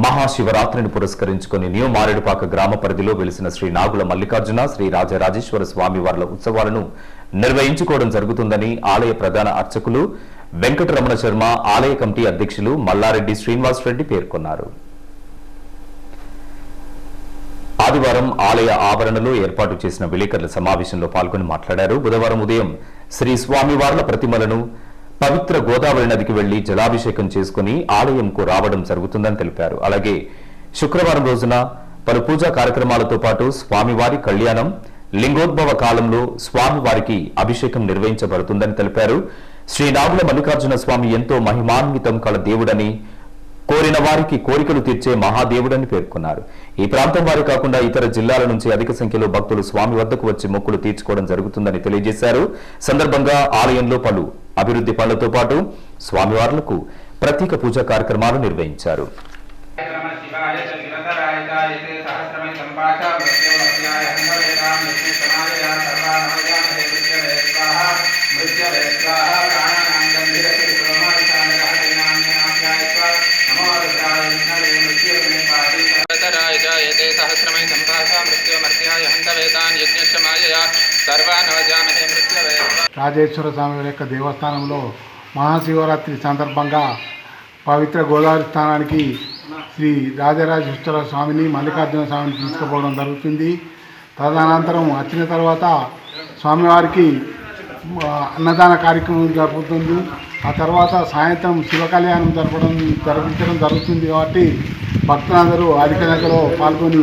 మహాశివరాత్రిని పురస్కరించుకుని న్యూ మారేడుపాక గ్రామ పరిధిలో వెలిసిన శ్రీ నాగుల మల్లికార్జున శ్రీ రాజరాజేశ్వర స్వామి వార్ల ఉత్సవాలను నిర్వహించుకోవడం జరుగుతుందని ఆలయ ప్రధాన అర్చకులు వెంకటరమణ శర్మ ఆలయ కమిటీ అధ్యక్షులు మల్లారెడ్డి శ్రీనివాస్ రెడ్డి పేర్కొన్నారు. ఆదివారం ఆలయ ఆవరణలో ఏర్పాటు చేసిన విలేకరుల సమావేశంలో పాల్గొని మాట్లాడారు. బుధవారం ఉదయం శ్రీ స్వామివార్ల ప్రతిమలను పవిత్ర గోదావరి నదికి వెళ్ళి జలాభిషేకం చేసుకుని ఆలయంకు రావడం జరుగుతుందని తెలిపారు. అలాగే శుక్రవారం రోజున పలు పూజా కార్యక్రమాలతో పాటు స్వామివారి కళ్యాణం లింగోద్భవ కాలంలో స్వామివారికి అభిషేకం నిర్వహించబడుతుందని తెలిపారు. శ్రీనాగుల మల్లికార్జున స్వామి ఎంతో మహిమాన్వితం కల దేవుడని కోరిన వారికి కోరికలు తీర్చే మహాదేవుడని పేర్కొన్నారు. ఈ ప్రాంతం వారు కాకుండా ఇతర జిల్లాల నుంచి అధిక సంఖ్యలో భక్తులు స్వామి వద్దకు వచ్చి మొక్కులు తీర్చుకోవడం జరుగుతుందని తెలియజేశారు. సందర్భంగా ఆలయంలో పలు అభివృద్ధి పనులతో పాటు స్వామివార్లకు ప్రత్యేక పూజా కార్యక్రమాలు నిర్వహించారు. సంపాష రాజేశ్వర స్వామి వారి యొక్క దేవస్థానంలో మహాశివరాత్రి సందర్భంగా పవిత్ర గోదావరి స్థానానికి శ్రీ రాజరాజేశ్వర స్వామిని మల్లికార్జున స్వామిని తీసుకుపోవడం జరుగుతుంది. తదనంతరం వచ్చిన తర్వాత స్వామివారికి అన్నదాన కార్యక్రమం జరుపుతుంది. ఆ తర్వాత సాయంత్రం శివ కళ్యాణం జరపడం జరిపించడం జరుగుతుంది కాబట్టి భక్తులందరూ అధిక సంఖ్యలో పాల్గొని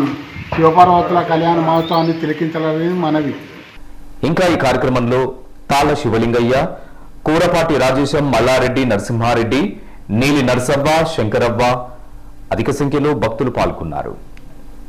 శివపార్వతుల కళ్యాణ మహోత్సవాన్ని తిలకించాలని మనవి. ఇంకా ఈ కార్యక్రమంలో తాళ శివలింగయ్య కూరపాటి రాజేశం మల్లారెడ్డి నరసింహారెడ్డి నీలి నరసవ్వ శంకరవ్వ అధిక సంఖ్యలో భక్తులు పాల్గొన్నారు.